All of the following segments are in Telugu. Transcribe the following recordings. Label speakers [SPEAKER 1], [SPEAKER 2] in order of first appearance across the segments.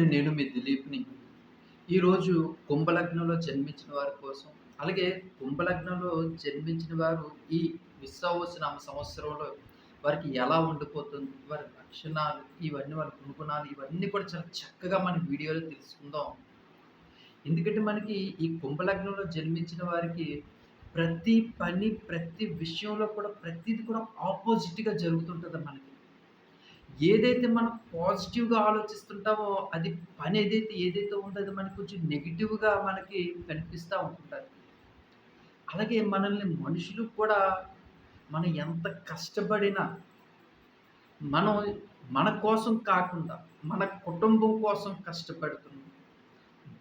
[SPEAKER 1] అండి నేను మీ దిలీప్‌ని. ఈరోజు కుంభలగ్నంలో జన్మించిన వారి కోసం, అలాగే కుంభలగ్నంలో జన్మించిన వారు ఈ విశ్వావసునామ సంవత్సరంలో వారికి ఎలా ఉండిపోతుంది, వారి లక్షణాలు, ఇవన్నీ వారి గుణగుణాలు ఇవన్నీ కూడా చాలా చక్కగా మన వీడియోలో తెలుసుకుందాం. ఎందుకంటే మనకి ఈ కుంభలగ్నంలో జన్మించిన వారికి ప్రతి పని, ప్రతి విషయంలో కూడా ప్రతిది కూడా ఆపోజిట్‌గా జరుగుతుంటుంది మనకి. ఏదైతే మనం పాజిటివ్‌గా ఆలోచిస్తుంటామో, అది పని ఏదైతే ఏదైతే ఉందో అది మనకి కొంచెం నెగిటివ్గా మనకి కనిపిస్తూ ఉంటుంది అలాగే మనల్ని మనుషులు కూడా మనం ఎంత కష్టపడినా, మనం మన కోసం కాకుండా, మన కుటుంబం కోసం కష్టపడుతున్నాం.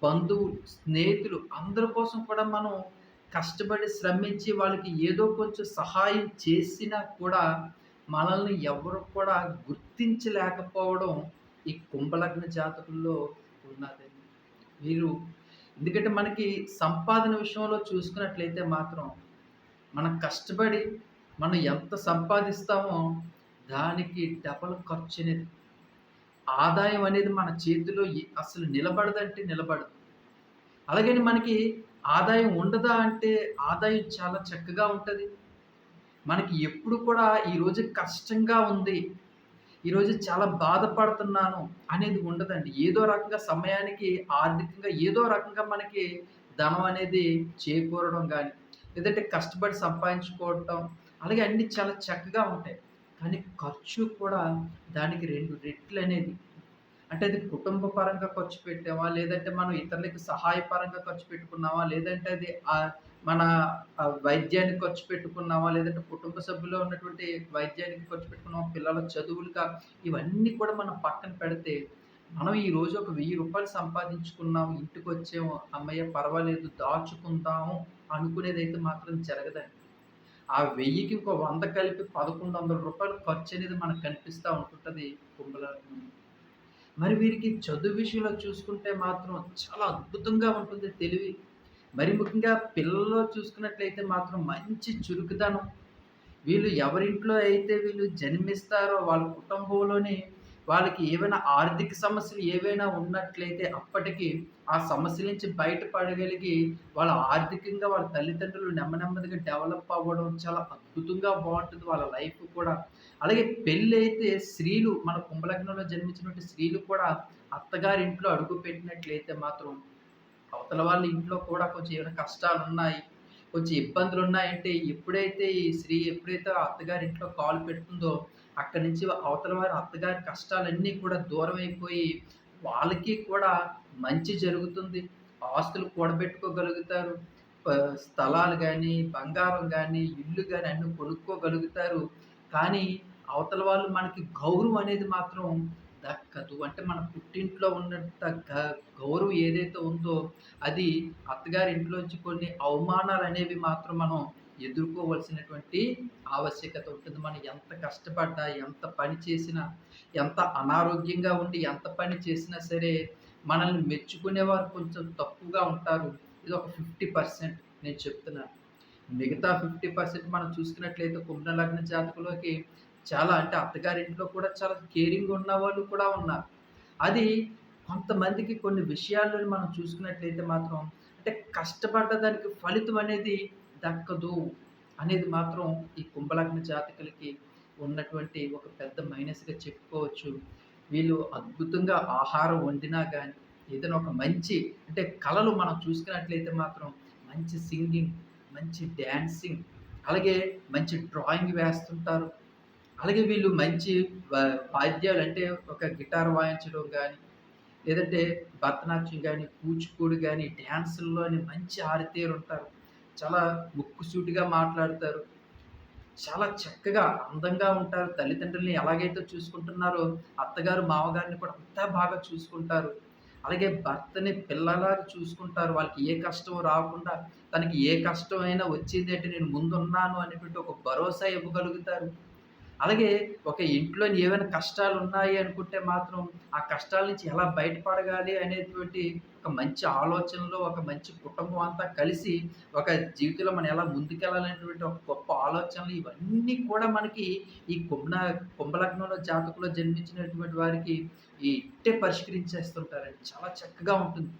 [SPEAKER 1] బంధువులు, స్నేహితులు అందరి కోసం కూడా మనం కష్టపడి శ్రమించి వాళ్ళకి ఏదో కొంచెం సహాయం చేసినా కూడా మనల్ని ఎవరు కూడా గుర్తించలేకపోవడం ఈ కుంభలగ్న జాతకుల్లో ఉన్నదండి. వీరు ఎందుకంటే మనకి సంపాదన విషయంలో చూసుకున్నట్లయితే మాత్రం మనం కష్టపడి మనం ఎంత సంపాదిస్తామో దానికి డబల్ ఖర్చనేది ఆదాయం అనేది మన చేతిలో అసలు నిలబడదంటే నిలబడదు. అలాగని మనకి ఆదాయం ఉండదా అంటే ఆదాయం చాలా చక్కగా ఉంటుంది మనకి ఎప్పుడు కూడా ఈరోజు కష్టంగా ఉంది. ఈరోజు చాలా బాధపడుతున్నాను అనేది ఉండదండి. ఏదో రకంగా సమయానికి ఆర్థికంగా ఏదో రకంగా మనకి ధనం అనేది చేకూరడం కానీ లేదంటే కష్టపడి సంపాదించుకోవటం అలాగే అన్ని చాలా చక్కగా ఉంటాయి. కానీ ఖర్చు కూడా దానికి రెండు రెట్లు అనేది అంటే అది కుటుంబ పరంగా ఖర్చు పెట్టామా? లేదంటే మనం ఇతరులకి సహాయపరంగా ఖర్చు పెట్టుకున్నామా? లేదంటే అది మన వైద్యానికి ఖర్చు పెట్టుకున్నామా? లేదంటే కుటుంబ సభ్యుల్లో ఉన్నటువంటి వైద్యానికి ఖర్చు పెట్టుకున్నామా? పిల్లల చదువులుగా ఇవన్నీ కూడా మనం పక్కన పెడితే, మనం ఈరోజు ఒక వెయ్యి రూపాయలు సంపాదించుకున్నాం, ఇంటికొచ్చాము, అమ్మయ్య పర్వాలేదు దాచుకుందాము అనుకునేదైతే మాత్రం జరగదండి. ఆ 1000కి ఇంకో వంద కలిపి పదకొండు వందల రూపాయలు ఖర్చు అనేది మనకు కనిపిస్తూ ఉంటుంటుంది కుంభలగ్నం. మరి వీరికి చదువు విషయంలో చూసుకుంటే మాత్రం చాలా అద్భుతంగా ఉంటుంది తెలివి. మరి ముఖ్యంగా పిల్లల్లో చూసుకున్నట్లయితే మాత్రం మంచి చురుకుదనం. వీళ్ళు ఎవరింట్లో అయితే వీళ్ళు జన్మిస్తారో వాళ్ళ కుటుంబంలోని వాళ్ళకి ఏవైనా ఆర్థిక సమస్యలు ఏవైనా ఉన్నట్లయితే అప్పటికి ఆ సమస్య నుంచి బయటపడగలిగి వాళ్ళ ఆర్థికంగా వాళ్ళ తల్లిదండ్రులు నెమ్మ నెమ్మదిగా డెవలప్ అవ్వడం చాలా అద్భుతంగా బాగుంటుంది వాళ్ళ లైఫ్ కూడా. అలాగే పెళ్ళైతే స్త్రీలు మన కుంభలగ్నంలో జన్మించినటువంటి స్త్రీలు కూడా అత్తగారింట్లో అడుగుపెట్టినట్లయితే మాత్రం అవతల వాళ్ళ ఇంట్లో కూడా కొంచెం ఏమైనా కష్టాలున్నాయి, కొంచెం ఇబ్బందులు ఉన్నాయంటే ఎప్పుడైతే ఈ స్త్రీ ఎప్పుడైతే అత్తగారి ఇంట్లో కాలు పెడుతుందో అక్కడి నుంచి అవతల వారి అత్తగారి కష్టాలన్నీ కూడా దూరం అయిపోయి వాళ్ళకి కూడా మంచి జరుగుతుంది. ఆస్తులు కూడబెట్టుకోగలుగుతారు. స్థలాలు కానీ బంగారం కానీ ఇల్లు కానీ అన్నీ కొనుక్కోగలుగుతారు. కానీ అవతల వాళ్ళు మనకి గౌరవం అనేది మాత్రం దక్కదు. అంటే మన పుట్టింట్లో ఉన్నంత గ గౌరవం ఏదైతే ఉందో అది అత్తగారింట్లోంచి కొన్ని అవమానాలు అనేవి మాత్రం మనం ఎదుర్కోవాల్సినటువంటి ఆవశ్యకత ఉంటుంది. మనం ఎంత కష్టపడ్డా, ఎంత పని చేసినా, ఎంత అనారోగ్యంగా ఉండి ఎంత పని చేసినా సరే మనల్ని మెచ్చుకునేవారు కొంచెం తక్కువగా ఉంటారు. ఇది ఒక 50% నేను చెప్తున్నాను. మిగతా 50% మనం చూసుకున్నట్లయితే కుంభ లగ్న జాతకులకి చాలా అంటే అత్తగారింట్లో కూడా చాలా కేరింగ్ ఉన్నవాళ్ళు కూడా ఉన్నారు. అది కొంతమందికి కొన్ని విషయాల్లో మనం చూసుకున్నట్లయితే మాత్రం అంటే కష్టపడ్డ దానికి ఫలితం అనేది దక్కదు అనేది మాత్రం ఈ కుంభలగ్న జాతకులకి ఉన్నటువంటి ఒక పెద్ద మైనస్‌గా చెప్పుకోవచ్చు. వీళ్ళు అద్భుతంగా ఆహారం వండినా కానీ ఏదైనా ఒక మంచి అంటే కళలు మనం చూసుకున్నట్లయితే మాత్రం మంచి సింగింగ్, మంచి డ్యాన్సింగ్ అలాగే మంచి డ్రాయింగ్ వేస్తుంటారు. అలాగే వీళ్ళు మంచి వా వాద్యాలు అంటే ఒక గిటార్ వాయించడం కానీ లేదంటే భరతనాట్యం కానీ కూచిపూడి కానీ డ్యాన్సుల్లోని మంచి ఆరితేరుంటారు. చాలా ముక్కుసూటిగా మాట్లాడతారు. చాలా చక్కగా, అందంగా ఉంటారు. తల్లిదండ్రుల్ని ఎలాగైతే చూసుకుంటున్నారో అత్తగారు, మామగారిని కూడా అంతా బాగా చూసుకుంటారు. అలాగే భర్తని పిల్లలాగా చూసుకుంటారు. వాళ్ళకి ఏ కష్టం రాకుండా తనకి ఏ కష్టమైనా వచ్చింది అంటే నేను ముందున్నాను అనేటువంటి ఒక భరోసా ఇవ్వగలుగుతారు. అలాగే ఒక ఇంట్లోని కష్టాలు కష్టాలున్నాయి అనుకుంటే మాత్రం ఆ కష్టాల నుంచి ఎలా బయటపడగాలి అనేటువంటి ఒక మంచి ఆలోచనలో ఒక మంచి కుటుంబం అంతా కలిసి ఒక జీవితంలో మనం ఎలా ముందుకెళ్ళాలనేటువంటి ఒక గొప్ప ఆలోచనలు ఇవన్నీ కూడా మనకి ఈ కుంభ కుంభలగ్నంలో జాతకులో జన్మించినటువంటి వారికి ఈ ఇట్టే పరిష్కరించేస్తుంటారండి. చాలా చక్కగా ఉంటుంది.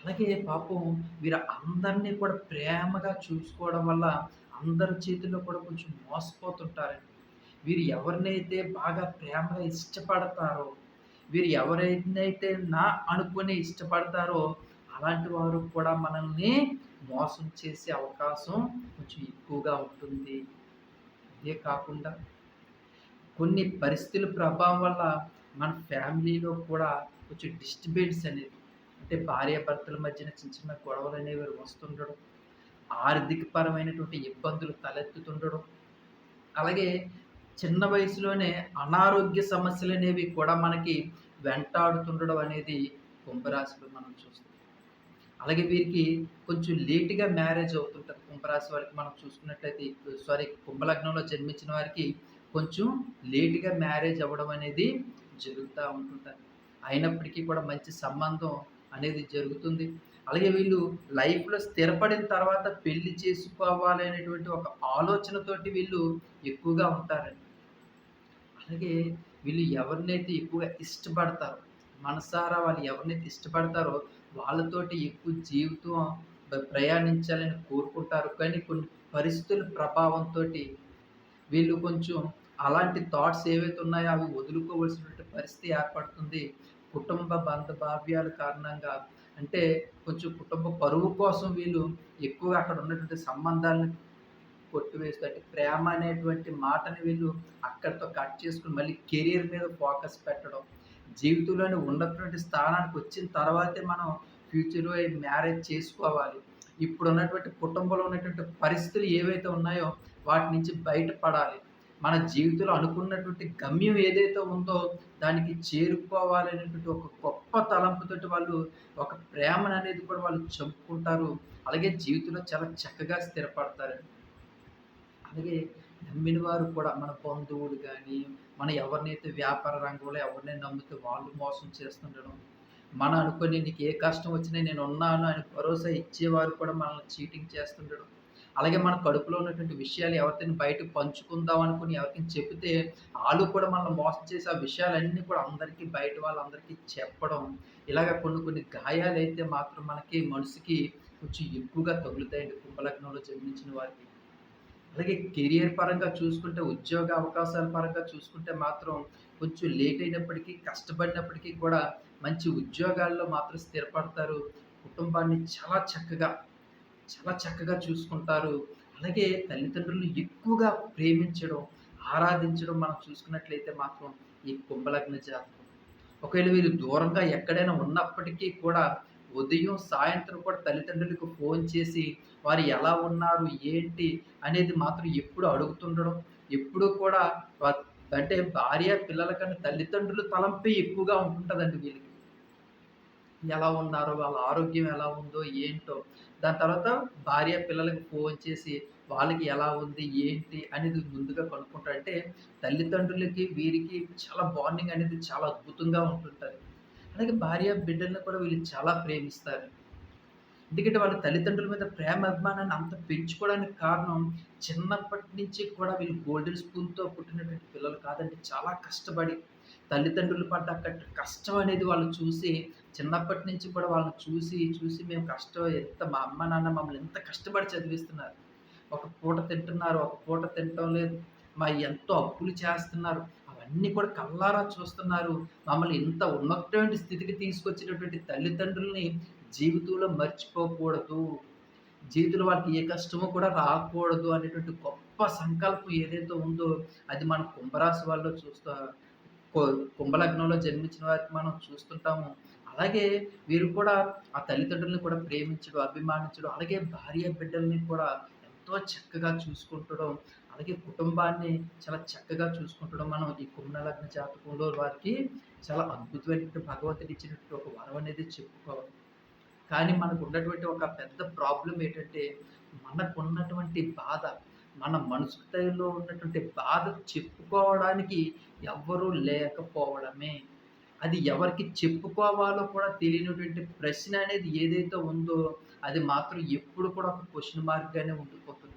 [SPEAKER 1] అలాగే పాపం వీరు అందరినీ కూడా ప్రేమగా చూసుకోవడం వల్ల అందరి చేతిలో కూడా కొంచెం మోసపోతుంటారండి. వీరు ఎవరినైతే బాగా ప్రేమగా ఇష్టపడతారో వీరు ఎవరైతే నా అనుకుని ఇష్టపడతారో అలాంటి వారు కూడా మనల్ని మోసం చేసే అవకాశం కొంచెం ఎక్కువగా ఉంటుంది. ఇదే కాకుండా కొన్ని పరిస్థితుల ప్రభావం వల్ల మన ఫ్యామిలీలో కూడా కొంచెం డిస్టర్బెన్స్ అనేది అంటే భార్యాభర్తల మధ్యన చిన్న చిన్న గొడవలు అనేవి వస్తుండడం ఆర్థికపరమైనటువంటి ఇబ్బందులు తలెత్తుతుండడం అలాగే చిన్న వయసులోనే అనారోగ్య సమస్యలు అనేవి కూడా మనకి వెంటాడుతుండడం అనేది కుంభరాశిలో మనం చూస్తాం అలాగే వీరికి కొంచెం లేటుగా మ్యారేజ్ అవుతుంటుంది కుంభరాశి వారికి మనం చూసుకున్నట్లయితే సారీ కుంభలగ్నంలో జన్మించిన వారికి కొంచెం లేటుగా మ్యారేజ్ అవ్వడం అనేది జరుగుతూ ఉంటుంటుంది. అయినప్పటికీ కూడా మంచి సంబంధం అనేది జరుగుతుంది. అలాగే వీళ్ళు లైఫ్లో స్థిరపడిన తర్వాత పెళ్ళి చేసుకోవాలి అనేటువంటి ఒక ఆలోచనతోటి వీళ్ళు ఎక్కువగా ఉంటారండి. అలాగే వీళ్ళు ఎవరినైతే ఎక్కువగా ఇష్టపడతారో మనసారా వాళ్ళు ఎవరినైతే ఇష్టపడతారో వాళ్ళతోటి ఎక్కువ జీవితం ప్రయాణించాలని కోరుకుంటారు. కానీ కొన్ని పరిస్థితుల ప్రభావంతో వీళ్ళు కొంచెం అలాంటి థాట్స్ ఏవైతే ఉన్నాయో అవి వదులుకోవలసినటువంటి పరిస్థితి ఏర్పడుతుంది. కుటుంబ బంధభావ్యాల కారణంగా అంటే కొంచెం కుటుంబ పరువు కోసం వీళ్ళు ఎక్కువగా అక్కడ ఉన్నటువంటి సంబంధాలను కొట్టివేస్తూ అంటే ప్రేమ అనేటువంటి మాటని వీళ్ళు అక్కడితో కట్ చేసుకుని మళ్ళీ కెరీర్ మీద ఫోకస్ పెట్టడం జీవితంలోని ఉన్నటువంటి స్థానానికి వచ్చిన తర్వాతే మనం ఫ్యూచర్లో మ్యారేజ్ చేసుకోవాలి. ఇప్పుడు ఉన్నటువంటి కుటుంబంలో ఉన్నటువంటి పరిస్థితులు ఏవైతే ఉన్నాయో వాటి నుంచి బయటపడాలి. మన జీవితంలో అనుకున్నటువంటి గమ్యం ఏదైతే ఉందో దానికి చేరుకోవాలనేటువంటి ఒక గొప్ప తలంపుతోటి వాళ్ళు ఒక ప్రేమను అనేది కూడా వాళ్ళు చంపుకుంటారు. అలాగే జీవితంలో చాలా చక్కగా స్థిరపడతారు. అలాగే నమ్మిన వారు కూడా మన బంధువులు కానీ మన ఎవరినైతే వ్యాపార రంగంలో ఎవరినైనా నమ్మితే వాళ్ళు మోసం చేస్తుండడం. మన అనుకుని నీకు ఏ కష్టం వచ్చినా నేను ఉన్నాను అని భరోసా ఇచ్చేవారు కూడా మనల్ని చీటింగ్ చేస్తుండడం. అలాగే మన కడుపులో ఉన్నటువంటి విషయాలు ఎవరితో బయటకు పంచుకుందాం అనుకుని ఎవరికి చెబితే వాళ్ళు కూడా మనల్ని మోసం చేసి ఆ విషయాలన్నీ కూడా అందరికీ బయట వాళ్ళందరికీ చెప్పడం. ఇలాగ కొన్ని కొన్ని గాయాలు అయితే మాత్రం మనకి మనసుకి కొంచెం ఎక్కువగా తగులుతాయండి. కుంభలగ్నంలో జన్మించిన వారికి. అలాగే కెరియర్ పరంగా చూసుకుంటే ఉద్యోగ అవకాశాల పరంగా చూసుకుంటే మాత్రం కొంచెం లేట్ అయినప్పటికీ కష్టపడినప్పటికీ కూడా మంచి ఉద్యోగాల్లో మాత్రం స్థిరపడతారు. కుటుంబాన్ని చాలా చక్కగా చాలా చక్కగా చూసుకుంటారు. అలాగే తల్లిదండ్రులు ఎక్కువగా ప్రేమించడం ఆరాధించడం మనం చూసుకున్నట్లయితే మాత్రం ఈ కుంభలగ్న జాతకం. ఒకవేళ వీరు దూరంగా ఎక్కడైనా ఉన్నప్పటికీ కూడా ఉదయం సాయంత్రం కూడా తల్లిదండ్రులకు ఫోన్ చేసి వారు ఎలా ఉన్నారు? ఏంటి? అనేది మాత్రం ఎప్పుడు అడుగుతుండడం. ఎప్పుడు కూడా అంటే భార్య పిల్లల కన్నా తల్లిదండ్రులు తలంపే ఎక్కువగా ఉంటుందండి వీళ్ళకి. ఎలా ఉన్నారో వాళ్ళ ఆరోగ్యం ఎలా ఉందో ఏంటో. దాని తర్వాత భార్య పిల్లలకి ఫోన్ చేసి వాళ్ళకి ఎలా ఉంది? ఏంటి? అనేది ముందుగా కనుక్కుంటారు. అంటే తల్లిదండ్రులకి వీరికి చాలా బాండింగ్ అనేది చాలా అద్భుతంగా ఉంటుంటుంది. అలాగే భార్య బిడ్డలను కూడా వీళ్ళు చాలా ప్రేమిస్తారు. ఎందుకంటే వాళ్ళ తల్లిదండ్రుల మీద ప్రేమ అభిమానాన్ని అంత పెంచుకోవడానికి కారణం చిన్నప్పటి నుంచి కూడా వీళ్ళు గోల్డెన్ స్పూన్తో పుట్టినటువంటి పిల్లలు కాదండి చాలా కష్టపడి తల్లిదండ్రులు పడ్డ కష్టం అనేది వాళ్ళు చూసి చిన్నప్పటి నుంచి కూడా వాళ్ళని చూసి చూసి మేము కష్టం ఎంత మా అమ్మ నాన్న మమ్మల్ని ఎంత కష్టపడి చదివిస్తున్నారు. ఒక పూట తింటున్నారు ఒక పూట తినటం లేదు. మా ఎంతో అప్పులు చేస్తున్నారు. అన్నీ కూడా కళ్ళారా చూస్తున్నారు. మమ్మల్ని ఇంత ఉన్నటువంటి స్థితికి తీసుకొచ్చినటువంటి తల్లిదండ్రుల్ని జీవితంలో మర్చిపోకూడదు. జీవితంలో వాళ్ళకి ఏ కష్టమో కూడా రాకూడదు అనేటువంటి గొప్ప సంకల్పం ఏదైతే ఉందో అది మన కుంభరాశి వాళ్ళు చూస్తా కుంభలగ్నంలో జన్మించిన వారికి మనం చూస్తుంటాము. అలాగే వీరు కూడా ఆ తల్లిదండ్రులను కూడా ప్రేమించడం అభిమానించడం అలాగే భార్య బిడ్డల్ని కూడా ఎంతో చక్కగా చూసుకుంటడం అలాగే కుటుంబాన్ని చాలా చక్కగా చూసుకుంటడం మనం ఈ లగ్న జాతకంలో వారికి చాలా అద్భుతమైనటువంటి భగవంతుడు ఇచ్చినటువంటి ఒక వరం అనేది చెప్పుకోవాలి. కానీ మనకు ఉన్నటువంటి ఒక పెద్ద ప్రాబ్లం ఏంటంటే మనకున్నటువంటి బాధ మన మనసులో ఉన్నటువంటి బాధ చెప్పుకోవడానికి ఎవ్వరూ లేకపోవడమే. అది ఎవరికి చెప్పుకోవాలో కూడా తెలియనటువంటి ప్రశ్న అనేది ఏదైతే ఉందో అది మాత్రం ఎప్పుడు కూడా ఒక క్వశ్చన్ మార్క్గానే ఉండిపోతుంది.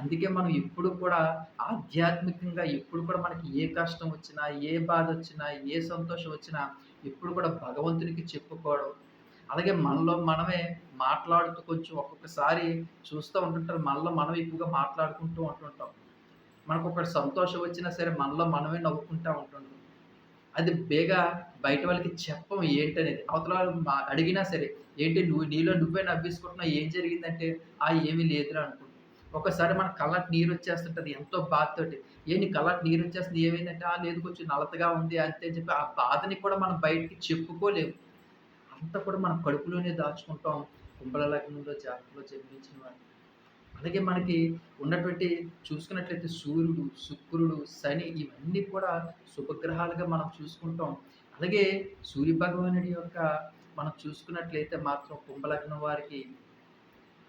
[SPEAKER 1] అందుకే మనం ఎప్పుడు కూడా ఆధ్యాత్మికంగా ఎప్పుడు కూడా మనకి ఏ కష్టం వచ్చినా, ఏ బాధ వచ్చినా, ఏ సంతోషం వచ్చినా ఎప్పుడు కూడా భగవంతునికి చెప్పుకోవడం. అలాగే మనలో మనమే మాట్లాడుతూ కొంచెం ఒక్కొక్కసారి చూస్తూ ఉంటుంటారు. మనలో మనం ఎక్కువగా మాట్లాడుకుంటూ ఉంటుంటాం. మనకొకటి సంతోషం వచ్చినా సరే మనలో మనమే నవ్వుకుంటూ ఉంటుంటాం. అది బేగా బయట వాళ్ళకి చెప్పం ఏంటనేది. అవతల వాళ్ళు అడిగినా సరే, "ఏంటి నువ్వు నీలో నువ్వే నవ్వేసుకుంటున్నావు ఏం జరిగిందంటే?" "ఆ! ఏమీ లేదురా" అనుకుంటాం. ఒక్కసారి మన కళ్ళకి వచ్చేస్తుంటుంది ఎంతో బాధతోటి. "ఏ నీ కళ్ళకి నీరొచ్చేస్తుంది ఏమైందంటే?" "ఆ! లేదు కొంచెం నలతగా ఉంది" అంతే అని చెప్పి ఆ బాధని కూడా మనం బయటికి చెప్పుకోలేము. అంతా కూడా మనం కడుపులోనే దాచుకుంటాం. కుంభల లగ్నంలో జాతకంలో జన్మించిన వారు. అలాగే మనకి ఉన్నటువంటి చూసుకున్నట్లయితే సూర్యుడు, శుక్రుడు, శని ఇవన్నీ కూడా శుభగ్రహాలుగా మనం చూసుకుంటాం. అలాగే సూర్య భగవానుడి యొక్క మనం చూసుకున్నట్లయితే మాత్రం కుంభలగ్నం వారికి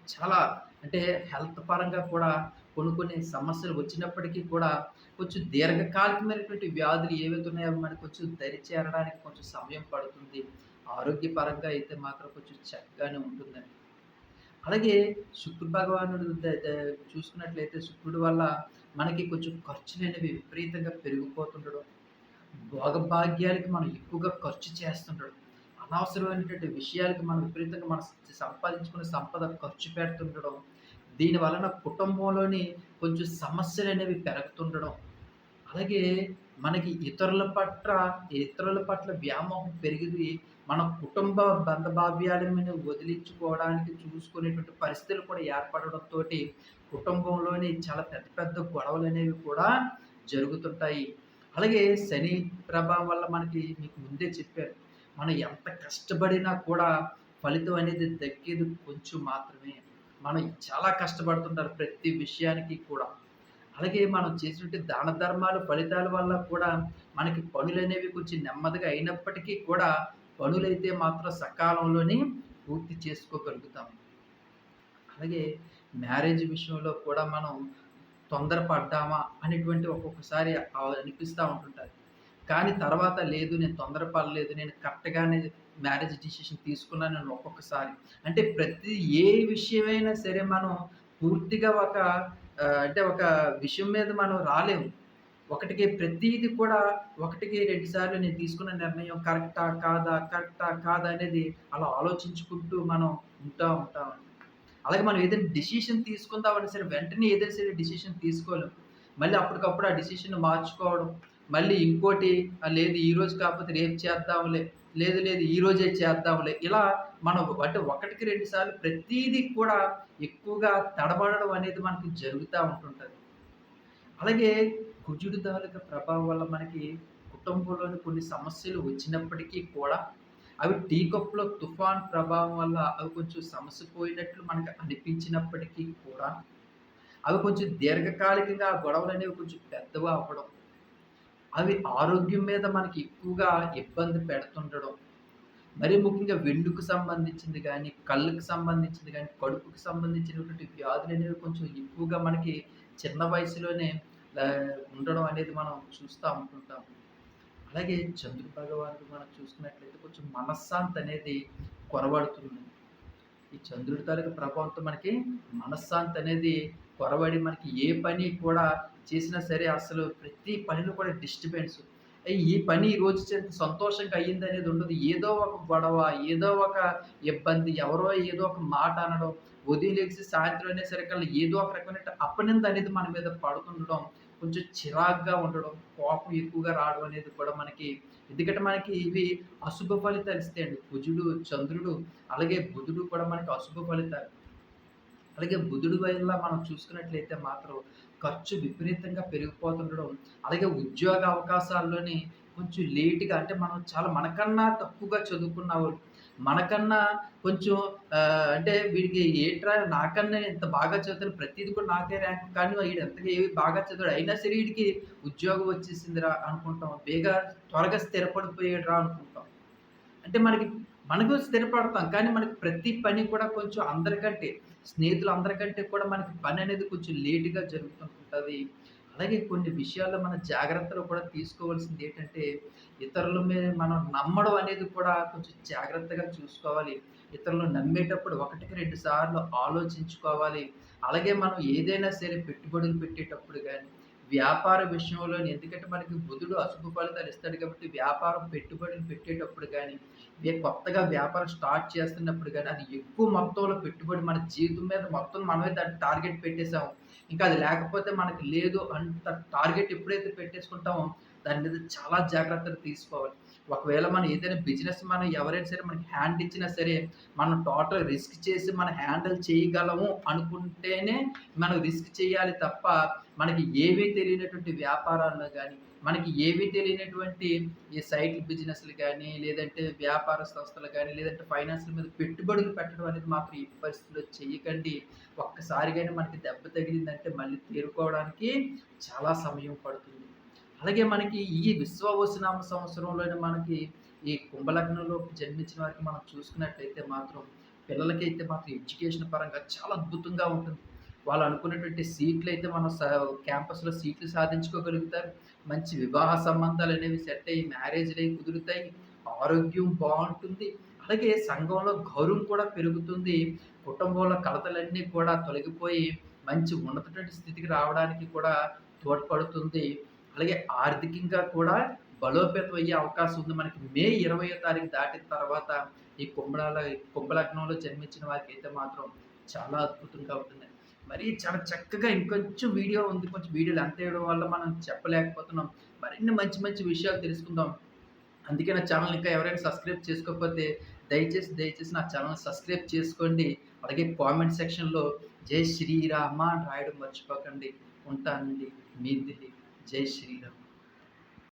[SPEAKER 1] చాలా అంటే హెల్త్ పరంగా కూడా కొన్ని కొన్ని సమస్యలు వచ్చినప్పటికీ కూడా కొంచెం దీర్ఘకాలికమైనటువంటి వ్యాధులు ఏవైతే ఉన్నాయో మనకు కొంచెం దరి చేరడానికి కొంచెం సమయం పడుతుంది. ఆరోగ్యపరంగా అయితే మాత్రం కొంచెం చక్కగానే ఉంటుందండి. అలాగే శుక్రు భగవానుడు చూసుకున్నట్లయితే శుక్రుడు వల్ల మనకి కొంచెం ఖర్చులనేవి విపరీతంగా పెరిగిపోతుండడం. భోగభాగ్యాలకి మనం ఎక్కువగా ఖర్చు చేస్తుండడం. అనవసరమైనటువంటి విషయాలకి మనం విపరీతంగా మనం సంపాదించుకునే సంపద ఖర్చు పెడుతుండడం. దీని వలన కుటుంబంలోని కొంచెం సమస్యలు అనేవి పెరుగుతుండడం. అలాగే మనకి ఇతరుల పట్ల ఇతరుల పట్ల వ్యామోహం పెరిగి మన కుటుంబ బంధబాధ్యాలను వదిలించుకోవడానికి చూసుకునేటువంటి పరిస్థితులు కూడా ఏర్పడడంతో కుటుంబంలోని చాలా పెద్ద పెద్ద గొడవలు అనేవి కూడా జరుగుతుంటాయి. అలాగే శని ప్రభావం వల్ల మనకి మీకు ముందే చెప్పారు మనం ఎంత కష్టపడినా కూడా ఫలితం అనేది దక్కేది కొంచెం మాత్రమే. మనం చాలా కష్టపడుతుంటారు ప్రతి విషయానికి కూడా. అలాగే మనం చేసినటువంటి దాన ధర్మాలు ఫలితాల వల్ల కూడా మనకి పనులనేవి కొంచెం నెమ్మదిగా అయినప్పటికీ కూడా పనులైతే మాత్రం సకాలంలోనే పూర్తి చేసుకోగలుగుతాం. అలాగే మ్యారేజ్ విషయంలో కూడా మనం తొందరపడ్డామా అనేటువంటి ఒక్కొక్కసారి అనిపిస్తూ ఉంటుంటుంది కానీ తర్వాత లేదు నేను తొందరపడలేదు. నేను కరెక్ట్‌గానే మ్యారేజ్ డిసిషన్ తీసుకున్నానని ఒక్కొక్కసారి. అంటే ప్రతి ఏ విషయమైనా సరే మనం పూర్తిగా ఒక అంటే ఒక విషయం మీద మనం రాలేము. ఒకటికి ప్రతీది కూడా ఒకటికి 2 సార్లు నేను తీసుకున్న నిర్ణయం కరెక్టా? కాదా? కరెక్టా? కాదా? అనేది అలా ఆలోచించుకుంటూ మనం ఉంటా ఉంటాం అలాగే మనం ఏదైనా డిసిషన్ తీసుకుందామని సరే వెంటనే ఏదైనా సరే డిసిషన్ తీసుకోలేం. మళ్ళీ అప్పటికప్పుడు ఆ డిసిషన్ మార్చుకోవడం. మళ్ళీ ఇంకోటి లేదు ఈరోజు కాకపోతే రేపు చేద్దాంలే. లేదు లేదు ఈరోజే చేద్దాంలే. ఇలా మనం అంటే ఒకటికి 2 సార్లు కూడా ఎక్కువగా తడబడడం అనేది మనకి జరుగుతూ ఉంటుంటుంది అలాగే కుజుడు తాలూకా ప్రభావం వల్ల మనకి కుటుంబంలోని కొన్ని సమస్యలు వచ్చినప్పటికీ కూడా అవి టీ కప్‌లో తుఫాన్ ప్రభావం వల్ల అవి కొంచెం సమస్య పోయినట్లు మనకు అనిపించినప్పటికీ కూడా అవి కొంచెం దీర్ఘకాలికంగా ఆ గొడవలనేవి కొంచెం పెద్దగా అవ్వడం. అవి ఆరోగ్యం మీద మనకి ఎక్కువగా ఇబ్బంది పెడుతుండడం. మరి ముఖ్యంగా వెండుకు సంబంధించింది కానీ కళ్ళకు సంబంధించింది కానీ కడుపుకి సంబంధించినటువంటి వ్యాధులు అనేవి కొంచెం ఎక్కువగా మనకి చిన్న వయసులోనే ఉండడం అనేది మనం చూస్తూ ఉంటుంటాం. అలాగే చంద్రుడు భగవానుడు మనం చూసుకున్నట్లయితే కొంచెం మనశ్శాంతి అనేది కొరవడుతుంది. ఈ చంద్రుడి తాలూకు ప్రభావంతో మనకి మనశ్శాంతి అనేది పొరబడి మనకి ఏ పని కూడా చేసినా సరే అసలు ప్రతి పనిలో కూడా డిస్టర్బెన్స్. ఈ పని ఈరోజు చేస్తే సంతోషంగా అయిందనేది ఉండదు. ఏదో ఒక గొడవ, ఏదో ఒక ఇబ్బంది, ఎవరో ఏదో ఒక మాట అనడం, ఉదయం లేచి సాయంత్రం అనేసరికల్లా ఏదో ఒక రకమైన అపనింద అనేది మన మీద పడుతుండడం, కొంచెం చిరాకుగా ఉండడం, కోపం ఎక్కువగా రావడం అనేది కూడా మనకి ఎందుకంటే మనకి ఇవి అశుభ ఫలితాలు ఇస్తాయండి. కుజుడు, చంద్రుడు అలాగే బుధుడు కూడా మనకి అశుభ ఫలితాలు. అలాగే బుధుడి వల్ల మనం చూసుకున్నట్లయితే మాత్రం ఖర్చు విపరీతంగా పెరిగిపోతుండడం. అలాగే ఉద్యోగ అవకాశాల్లోని కొంచెం లేట్‌గా అంటే మనం చాలా మనకన్నా తక్కువగా చదువుకున్నవాళ్ళు, మనకన్నా కొంచెం అంటే వీడికి ఏట్రా నాకన్నా ఇంత బాగా చదువుతాను ప్రతిదీ కూడా నాకే ర్యాంక్ కానీ వీడు ఎంతగా ఏవి బాగా చదివాడు అయినా సరే వీడికి ఉద్యోగం వచ్చేసిందిరా అనుకుంటాం. బేగా త్వరగా స్థిరపడిపోయాడురా అనుకుంటాం. అంటే మనకి మనకు స్థిరపడతాం. కానీ మనకి ప్రతి పని కూడా కొంచెం అందరికంటే స్నేహితులు అందరికంటే కూడా మనకి పని అనేది కొంచెం లేటుగా జరుగుతుంటుంది అలాగే కొన్ని విషయాల్లో మన జాగ్రత్తలు కూడా తీసుకోవాల్సింది ఏంటంటే, ఇతరుల మీద మనం నమ్మడం అనేది కూడా కొంచెం జాగ్రత్తగా చూసుకోవాలి. ఇతరులను నమ్మేటప్పుడు ఒకటికి రెండు సార్లు ఆలోచించుకోవాలి. అలాగే మనం ఏదైనా సరే పెట్టుబడులు పెట్టేటప్పుడు కానీ వ్యాపార విషయంలోని ఎందుకంటే మనకి బుధుడు అశుభ ఫలితాలు ఇస్తాడు కాబట్టి వ్యాపారం పెట్టుబడులు పెట్టేటప్పుడు కానీ కొత్తగా వ్యాపారం స్టార్ట్ చేస్తున్నప్పుడు కానీ అది ఎక్కువ మొత్తంలో పెట్టుబడి మన జీవితం మీద మొత్తం మనమే దాన్ని టార్గెట్ పెట్టేసాము. ఇంకా అది లేకపోతే మనకి లేదు అంత టార్గెట్ ఎప్పుడైతే పెట్టేసుకుంటామో దాని మీద చాలా జాగ్రత్తలు తీసుకోవాలి. ఒకవేళ మనం ఏదైనా బిజినెస్ మనం ఎవరైనా సరే మనకి హ్యాండ్ ఇచ్చినా సరే, మనం టోటల్ రిస్క్ చేసి మనం హ్యాండిల్ చేయగలము అనుకుంటేనే మనం రిస్క్ చేయాలి తప్ప, మనకి ఏవి తెలియనటువంటి వ్యాపారాల్లో కానీ మనకి ఏవి తెలియనటువంటి ఈ సైట్ బిజినెస్‌లు కానీ లేదంటే వ్యాపార సంస్థలు కానీ లేదంటే ఫైనాన్స్‌ల మీద పెట్టుబడులు పెట్టడం అనేది మాత్రం ఈ పరిస్థితుల్లో చేయకండి ఒక్కసారిగానే మనకి దెబ్బ తగిలిందంటే మళ్ళీ తేరుకోవడానికి చాలా సమయం పడుతుంది. అలాగే మనకి ఈ విశ్వవసనామ సంవత్సరంలోనే మనకి ఈ కుంభలగ్నంలో జన్మించిన వారికి మనం చూసుకున్నట్లయితే మాత్రం పిల్లలకైతే మాత్రం ఎడ్యుకేషన్ పరంగా చాలా అద్భుతంగా ఉంటుంది. వాళ్ళు అనుకున్నటువంటి సీట్లు అయితే మనం స క్యాంపస్‌లో సీట్లు సాధించుకోగలుగుతారు. మంచి వివాహ సంబంధాలు అనేవి సెట్ అయ్యి మ్యారేజ్లు మ్యారేజ్‌లయి కుదురుతాయి. ఆరోగ్యం బాగుంటుంది అలాగే సంఘంలో గౌరవం కూడా పెరుగుతుంది. కుటుంబంలో కలతలన్నీ కూడా తొలగిపోయి మంచి ఉన్నతటువంటి స్థితికి రావడానికి కూడా తోడ్పడుతుంది. అలాగే ఆర్థికంగా కూడా బలోపేతం అయ్యే అవకాశం ఉంది. మనకి మే 20వ తారీఖు దాటిన తర్వాత ఈ కుంభరాల కుంభలగ్నంలో జన్మించిన వారికి అయితే మాత్రం చాలా అద్భుతంగా ఉంటుంది. మరి చాలా చక్కగా ఇంకొంచెం వీడియో ఉంది. కొంచెం వీడియోలు అంతేయడం వల్ల మనం చెప్పలేకపోతున్నాం. మరిన్ని మంచి మంచి విషయాలు తెలుసుకుందాం. అందుకే నా ఛానల్ ఇంకా ఎవరైనా సబ్స్క్రైబ్ చేసుకోకపోతే దయచేసి, దయచేసి నా ఛానల్ సబ్స్క్రైబ్ చేసుకోండి. అలాగే కామెంట్ సెక్షన్‌లో జై శ్రీరామ రాయడం మర్చిపోకండి. ఉంటానండి. మీ దిల్లీ జై శ్రీరామ్.